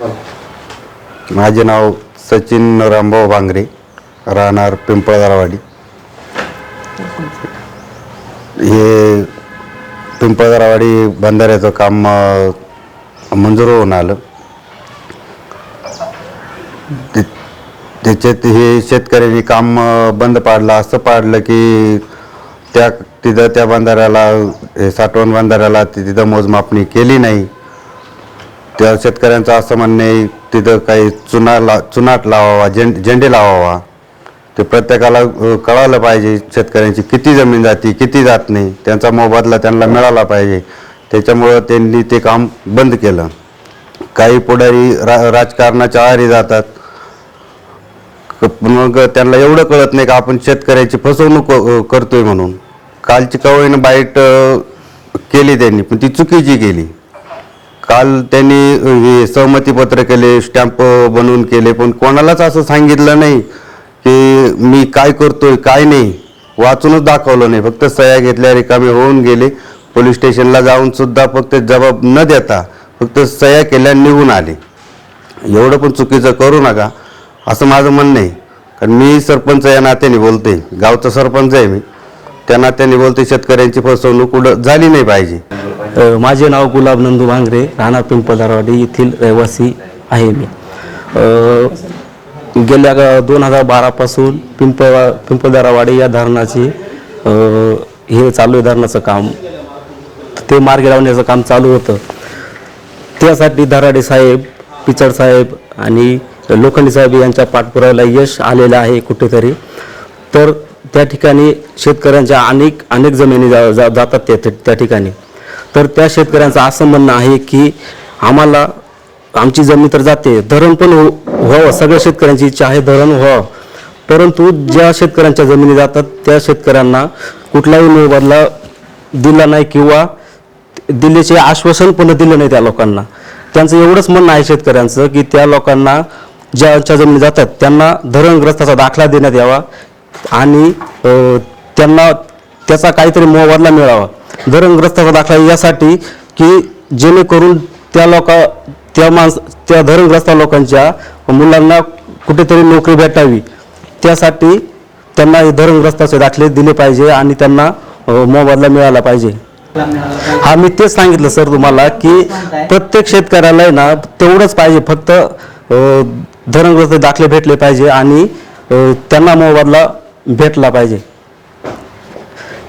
माझे नाव सचिन रामभाऊ भांगरे राहणार पिंपळदरावाडी. हे पिंपळदरावाडी बंधाऱ्याचं काम मंजूर होऊन आलं. त्याच्यात हे शेतकऱ्यांनी काम बंद पाडलं. असं पाडलं की त्या तिथं त्या बंधाऱ्याला हे साठवण बंधाऱ्याला तिथं मोजमापणी केली नाही. त्या शेतकऱ्यांचं असं म्हणणं आहे तिथं काही चुना ला चुनाट लावावा झें झेंडे लावावा. ते प्रत्येकाला कळायला कळालं पाहिजे शेतकऱ्यांची किती जमीन जाती किती जात नाही. त्यांचा मोबदला त्यांना मिळाला पाहिजे. त्याच्यामुळं त्यांनी ते काम बंद केलं. काही पुढारी रा राजकारणाच्या आहारी जातात. मग त्यांना एवढं कळत नाही का आपण शेतकऱ्याची फसवणूक करतोय म्हणून. कालची कवळीनं बाईट केली त्यांनी पण ती चुकीची केली. काल त्यांनी हे सहमतीपत्र केले स्टॅम्प बनवून केले पण कोणालाच असं सांगितलं नाही की मी काय करतोय काय नाही. वाचूनच दाखवलं नाही. फक्त सह्या घेतल्या रिकामे होऊन गेले. पोलीस स्टेशनला जाऊन सुद्धा फक्त जबाब न देता फक्त सह्या केल्या निघून आले. एवढं पण चुकीचं करू नका असं माझं म्हणणं आहे. कारण मी सरपंच या नात्याने बोलते गावचा सरपंच आहे मी. त्या नात्याने बोलते शेतकऱ्यांची फसवणूक कुठं झाली नाही पाहिजे. माझे नाव गुलाब नंदू भांगरे राणा पिंपळदारवाडी येथील रहिवासी आहे मी. गेल्या दोन हजार बारापासून पिंपळ पिंपळदारावाडी या धरणाची हे चालू आहे धरणाचं काम. ते मार्गी लावण्याचं काम चालू होतं. त्यासाठी दराडे साहेब पिचड साहेब आणि लोखंडी साहेब यांच्या पाठपुराव्याला यश आलेलं आहे कुठेतरी. तर त्या ठिकाणी शेतकऱ्यांच्या अनेक अनेक जमिनी जा, जा, जातात त्या त्या ठिकाणी. तर त्या शेतकऱ्यांचं असं म्हणणं आहे की आम्हाला आमची जमीन तर जाते धरण पण हो-, व्हावं सगळ्या शेतकऱ्यांची इच्छा आहे धरण व्हावं. परंतु ज्या शेतकऱ्यांच्या जमिनी जातात त्या शेतकऱ्यांना कुठलाही मोबदला दिला नाही किंवा दिल्लीचे आश्वासन पण दिलं नाही त्या लोकांना. त्यांचं एवढंच म्हणणं आहे शेतकऱ्यांचं की त्या लोकांना ज्यांच्या जमिनी जातात त्यांना धरणग्रस्ताचा दाखला देण्यात यावा आणि त्यांना त्याचा काहीतरी मोबदला मिळावा. धरणग्रस्ताचा दाखला यासाठी की जेणेकरून त्या लोका त्या माणस त्या धरणग्रस्त लोकांच्या मुलांना कुठेतरी नोकरी भेटावी. त्यासाठी त्यांना हे धरणग्रस्ताचे दाखले दिले पाहिजे आणि त्यांना मोबदला मिळाला पाहिजे. हा मी तेच सांगितलं सर तुम्हाला की प्रत्येक शेतकऱ्याला आहे ना तेवढंच पाहिजे फक्त धरणग्रस्त दाखले भेटले पाहिजे आणि त्यांना मोबदला भेटला पाहिजे.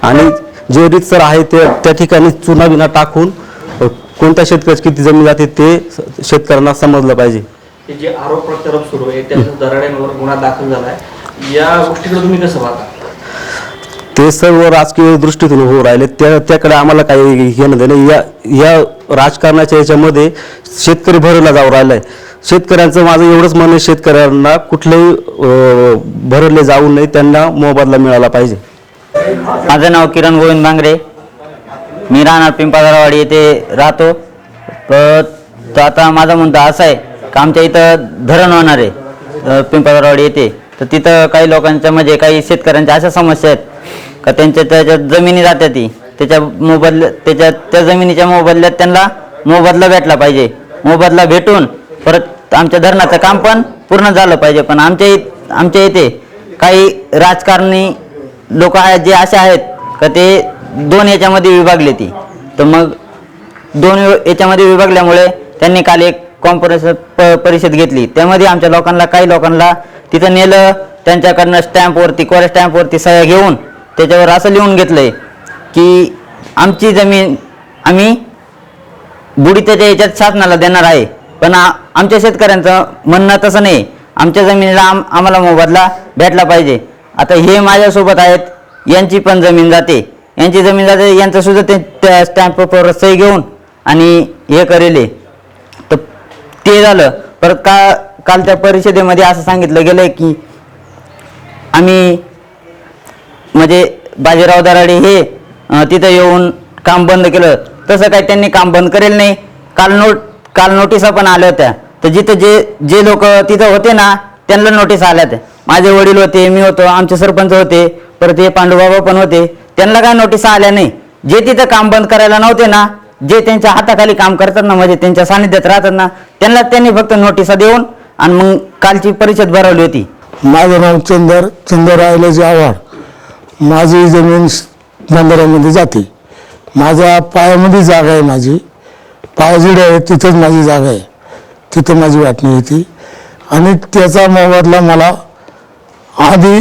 आणि जे रीतसर आहे ते त्या ठिकाणी चुना बिना टाकून कोणत्या शेतकऱ्याची किती जमीन जाते ते शेतकऱ्यांना समजलं पाहिजे. हे जे आरोप प्रत्यारोप सुरू आहे दराड्यांवर गुन्हा दाखल झालाय. या गोष्टीकडे तुम्ही कसं पाहता? ते सर्व राजकीय दृष्टीतून होऊ राहिले. त्या त्याकडे आम्हाला काही घेणं देणं या या राजकारणाच्या याच्यामध्ये शेतकरी भरला जाऊ राहिलाय. शेतकऱ्यांचं माझं एवढंच म्हणणं आहे, शेतकऱ्यांना कुठलेही अं, भरले जाऊ नये. त्यांना मोबदला मिळाला पाहिजे. माझं नाव किरण गोविंद भांगरे मी राहणार पिंपळदरावाडी येथे राहतो. तर तर आता माझा मुद्दा असा आहे का आमच्या इथं धरण होणार आहे अ, येथे. तर तिथं काही लोकांच्या म्हणजे काही शेतकऱ्यांच्या अशा समस्या आहेत का त्यांच्या त्याच्यात जमिनी जात्या ती त्याच्या मोबदल्या त्याच्या त्या जमिनीच्या मोबदल्यात त्यांना मोबदला भेटला पाहिजे. मोबदला भेटून परत आमच्या धरणाचं काम पण पूर्ण झालं पाहिजे. पण आमच्या इथ आमच्या इथे काही राजकारणी लोक आहेत जे असे आहेत का ते दोन याच्यामध्ये विभागले ती. तर मग दोन याच्यामध्ये विभागल्यामुळे त्यांनी काल एक कॉन्फरन्स प परिषद घेतली. त्यामध्ये आमच्या लोकांना काही लोकांना तिथं नेलं त्यांच्याकडनं स्टॅम्पवरती कोऱ्या स्टॅम्पवरती सह्या घेऊन त्याच्यावर असं लिहून घेतलंय की आमची जमीन आम्ही बुडी त्याच्या याच्यात शासनाला देणार आहे. पण आमच्या शेतकऱ्यांचं म्हणणं तसं नाही. आमच्या जमिनीला आम आम्हाला मोबदला भेटला पाहिजे. आता हे माझ्यासोबत आहेत. यांची पण जमीन जाते. यांची जमीन जाते यांचंसुद्धा ते त्या स्टॅम्प पेपरवर सही घेऊन आणि हे करेले. तर ते झालं. परत का काल त्या परिषदेमध्ये असं सांगितलं गेलं की आम्ही म्हणजे बाजीराव दराडे हे तिथं येऊन काम बंद केलं. तसं काही त्यांनी काम बंद करेल नाही. काल नोट काल नोटिसा पण आल्या होत्या. तर जिथं जे जे लोक तिथं होते ना त्यांना नोटीस आल्या होत्या. माझे वडील होते मी होतो आमचे सरपंच होते परत हे पांडुबाबा पण होते. त्यांना काय नोटीस आल्या नाही. जे तिथं काम बंद करायला नव्हते ना जे त्यांच्या हाताखाली काम करतात ना म्हणजे त्यांच्या सानिध्यात राहतात ना त्यांना त्यांनी फक्त नोटिसा देऊन आणि मग कालची परिषद भरवली होती. माझं नाव चंदर चंदर राहिल्याचे आव्हाड. माझी जमीन बंधाऱ्यामध्ये जाते. माझ्या पायामध्ये जागा आहे माझी. पायाजिड आहे तिथंच माझी जागा आहे. तिथं माझी वाटणी होती. आणि त्याचा मोबदला मला आधी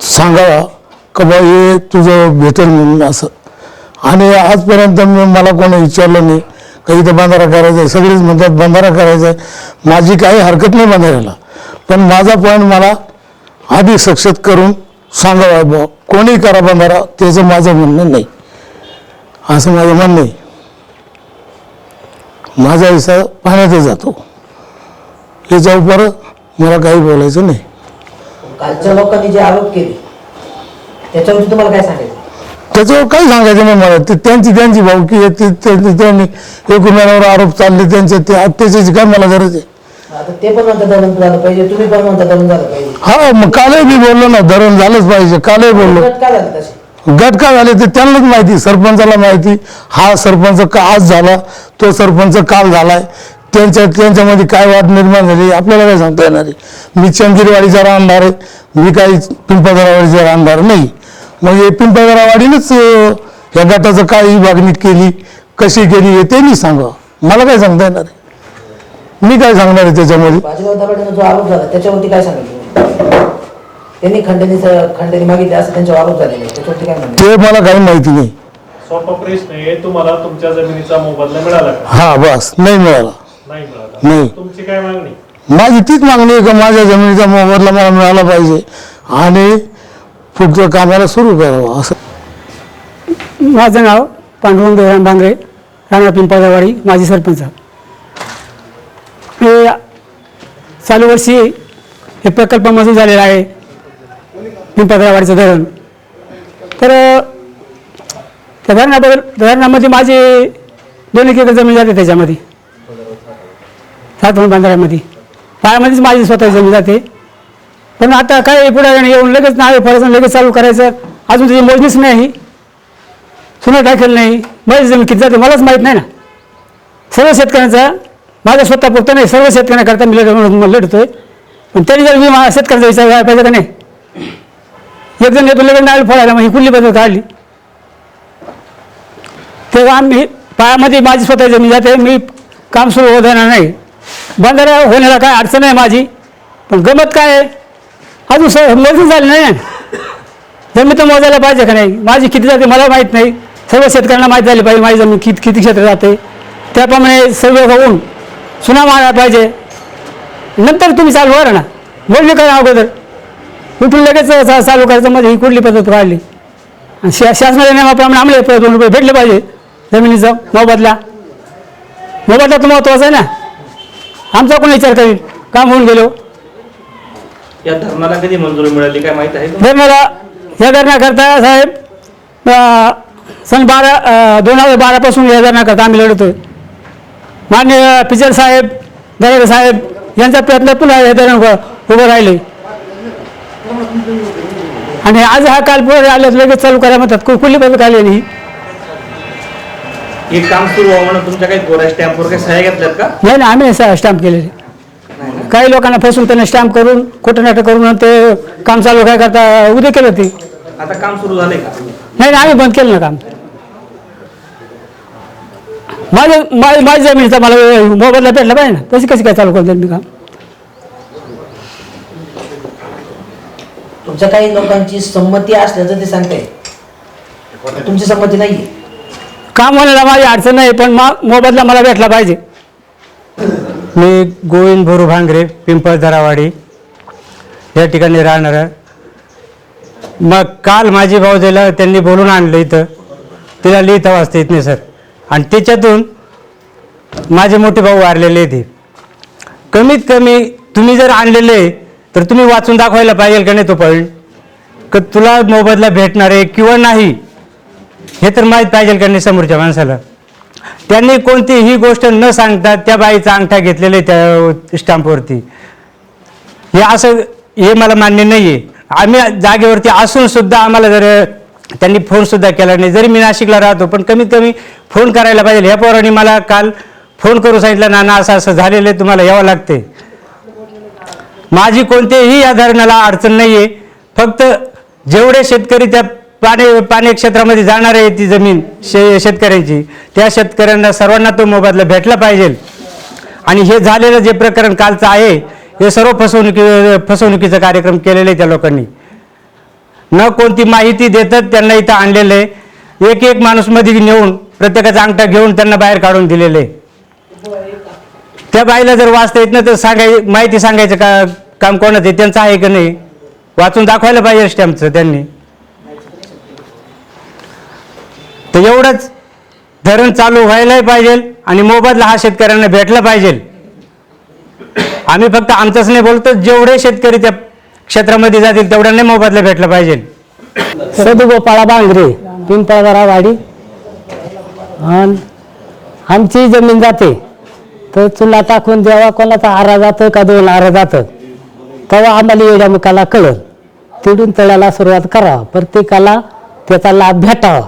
सांगावा का बा हे तुझं भेटेल म्हणून असं. आणि आजपर्यंत मी मला कोणी विचारलं नाही. का इथं बंधारा करायचा आहे सगळेच म्हणतात बंधारा करायचा आहे. माझी काही हरकत नाही बंधाऱ्याला. पण माझा पॉईंट मला आधी सक्षत करून सांगावा बा कोणी करा बंधारा त्याचं माझं म्हणणं नाही. असं माझं म्हणणं आहे. माझा हिस्सा पाण्यातच जातो. याच्यावर मला काही बोलायचं नाही. कालच्या लोकांनी जे आरोप केले त्याच्यावरती तुम्हाला काय सांगायचं? त्याच्यावर काही सांगायचं नाही मला. ते त्यांची त्यांची भावकी आहे ते- ते- त्यांनी एकमेकांवर आरोप चालले त्यांचे ते त्याच्याची काय मला गरज आहे? आता ते पण म्हणतात धरण झालं पाहिजे तुम्ही पण म्हणता धरण झालं पाहिजे. हा मग कालही मी बोललो ना धरण झालंच पाहिजे कालही बोललो. गट का झाले तसे? गट का झाले ते त्यांनाच माहिती सरपंचाला माहिती. हा सरपंच का आज झाला तो सरपंच काल झालाय. त्यांच्या त्यांच्यामध्ये काय वाद निर्माण झाली आपल्याला काय सांगता येणार आहे? मी चंदिरवाडीचा राहणार आहे. मी काही पिंपळदरावाडीचा राहणार नाही. मग हे पिंपळदरावाडीनेच अं, या गटाचं काय विभागणी केली कशी केली हे त्यांनी सांगा. मला काय सांगता येणार आहे? मी काय सांगणार आहे त्याच्यामध्ये? बाजीराव जो आरोप झाला त्याच्यावरती काय सांगितलं त्यांनी खंडणीचं खंडणी मागितली असं त्यांच्यावर आरोप झालेले आहे. त्याच्यावरती काय म्हणणं ते मला काही माहिती नाही. सोपा प्रश्न आहे तुम्हाला तुमच्या जमिनीचा मोबदला मिळाला का? हा बस. नाही मिळाला. नाही मिळाला नाही. तुमची काय मागणी? माझी तीच मागणी आहे का माझ्या जमिनीचा मोबदला मला मिळाला पाहिजे आणि पुढच्या कामाला सुरू करावं असं. माझं नाव पांडुरंग देवराम बांगरे राणा पिंपळवाडी माजी सरपंच. हे चालू वर्षी हे प्रकल्प मंजूर झालेला आहे पिंपळवाडीचं धरण. तर त्या धरणाबद्दल धरणामध्ये माझी दोन एक एकर जमीन जाते त्याच्यामध्ये. सातवण बांधाऱ्यामध्ये. पायामध्येच माझी स्वतः जमीन जाते. पण आता काय पुढे येऊन लगेच नावे फळायचं लगेच चालू करायचं. अजून त्याची मोजणीच नाही. सुना टाकेल नाही. माझी जमीन किती जाते मलाच माहीत नाही ना. सर्व शेतकऱ्यांचा माझ्या स्वतः पुरतं नाही. सर्व शेतकऱ्यांकरता मी लढ म्हणून लढतोय. पण तरी जर मी मा- शेतकऱ्याचा विचार करायला पाहिजे का नाही? एक येतो लगेच नावे फोडायला मग ही कुठली बदल काढली? तेव्हा आम्ही पायामध्ये माझी स्वतः जमीन जाते. मी काम सुरू होत देणार नाही. बंधारा होण्याला काय अडचण आहे माझी? पण गमत काय आहे? अजून सर मजूर झाली नाही. ना जमीन तर मोजायला पाहिजे का नाही? माझी किती जाते मला माहीत नाही. सर्व शेतकऱ्यांना माहीत झाली पाहिजे माझी जमीन किती किती क्षेत्र जाते. त्याप्रमाणे सर्व होऊन सुना मारायला पाहिजे. नंतर तुम्ही चालू करा ना. बोलणे करा अगोदर. उठून लगेच चालू करायचं. म्हणजे ही कुठली पद्धत वाढली? आणि शा शासनाच्या नियमाप्रमाणे आम्हाला दोन रुपये भेटले पाहिजे. जमिनीचं मोबदला. मोबदला तर महत्त्वाचा आहे ना. आमचा कोण विचार करेल काम होऊन गेलो. या धरणाला कधी मंजुरी मिळाली काय माहीत आहे मला या धरणाकरता साहेब अं, सन बारा अं, दोन हजार बारापासून या धरणाकरता आम्ही लढतोय. मान्य पिचर साहेब दरेकर साहेब यांचा प्रयत्न पुन्हा हे धरण उभं उभं राहिले. आणि आज हा काल पुढे आले लगेच चालू करा म्हणतात. कु- कुठली पद्धत आली नाही हे काम सुरू व्हावं म्हणून तुमच्या काही गोऱ्या स्टॅम्पवर काही सह्या घेतल्यात का? नाही ना आम्ही स्टॅम्प केलेले. काही लोकांना फसून त्यांना स्टॅम्प करून खोटं नाटक करून ते काम चालू काय करता उद्या केलं ते आता काम सुरू झालंय का? नाही नाही, आम्ही बंद केलं ना काम. माझं माझी माझी जमिनीचा मला मोबाईलला भेटला पाहिजे ना. तशी कशी काय चालू करतो मी काम? तुमच्या काही लोकांची संमती असल्याचं ते सांगताय तुमची संमती नाहीये. काम होण्याला माझी अडचण नाही पण मा मोबदला मला भेटला पाहिजे. मी गोविंद भोरू भांगरे पिंपळदरावाडी या ठिकाणी राहणार मग काल माझी भाऊजाईला त्यांनी बोलून आणलं इथं तिला लिहिता वाचता येत नाही सर. आणि त्याच्यातून माझे मोठे भाऊ वारलेले ते कमीत कमी तुम्ही जर आणलेले तर तुम्ही वाचून दाखवायला पाहिजे का नाही तो पॉईंट का तुला मोबदला भेटणार आहे किंवा नाही? हे तर माहीत पाहिजे का नाही समोरच्या माणसाला? त्यांनी कोणतीही गोष्ट न सांगता त्या बाईचा अंगठा घेतलेला आहे त्या स्टॅम्पवरती. हे असं हे मला मान्य नाही आहे आम्ही जागेवरती असून सुद्धा आम्हाला जर त्यांनी फोन सुद्धा केला नाही जरी मी नाशिकला राहतो पण कमीत कमी फोन करायला पाहिजे. ह्या पोरांनी मला काल फोन करू सांगितलं नाना असं असं झालेलं आहे तुम्हाला यावं लागते माझी कोणतेही या धरणाला अडचण नाही आहे फक्त जेवढे शेतकरी त्या पाणी पाणी क्षेत्रामध्ये जाणार आहे ती जमीन शे शेतकऱ्यांची. त्या शेतकऱ्यांना सर्वांना तो मोबदला भेटला पाहिजे. आणि हे झालेलं जे प्रकरण कालचं आहे हे सर्व फसवणुकी फसवणुकीचा कार्यक्रम केलेलं आहे त्या लोकांनी. न कोणती माहिती देतात त्यांना इथं आणलेलं. आहे एक एक माणूसमध्ये नेऊन प्रत्येकाचा अंगठा घेऊन त्यांना बाहेर काढून दिलेलं. आहे त्या बाईला जर वाचता येत नाही तर सांगाय माहिती सांगायचं का काम कोणाचं आहे त्यांचं आहे का नाही वाचून दाखवायला पाहिजे स्टॅम्पचं त्यांनी. तर एवढंच. धरण चालू व्हायलाही पाहिजे आणि मोबदला हा शेतकऱ्यांना भेटला पाहिजे. आम्ही फक्त आमचंच नाही बोलतो जेवढे शेतकरी त्या क्षेत्रामध्ये जातील तेवढ्यांना मोबदला भेटला पाहिजे. सदुगोपाळा बांगरे पिंपळदरावाडी आणि आमची जमीन जाते. तर चुला टाकून द्यावा कोणाचा आरा जातं का दोन आरा जातं? तेव्हा आम्हाला येड्या मुखाला कळल. तिडून तळ्याला सुरुवात करावा. प्रत्येकाला त्याचा लाभ भेटावा.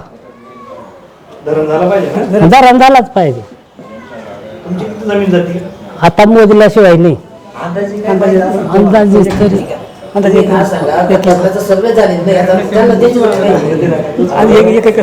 धरण झालं पाहिजे ना धरण झालाच पाहिजे तुमची किती जमीन जाते आता मोजल्याशिवाय नाही अंदाजे काय पाहिजे? अंदाजे तरी हा सांगा सर्वे झाले नाही आता त्यांना त्याची वाट नाही. आणि एक- एक- एक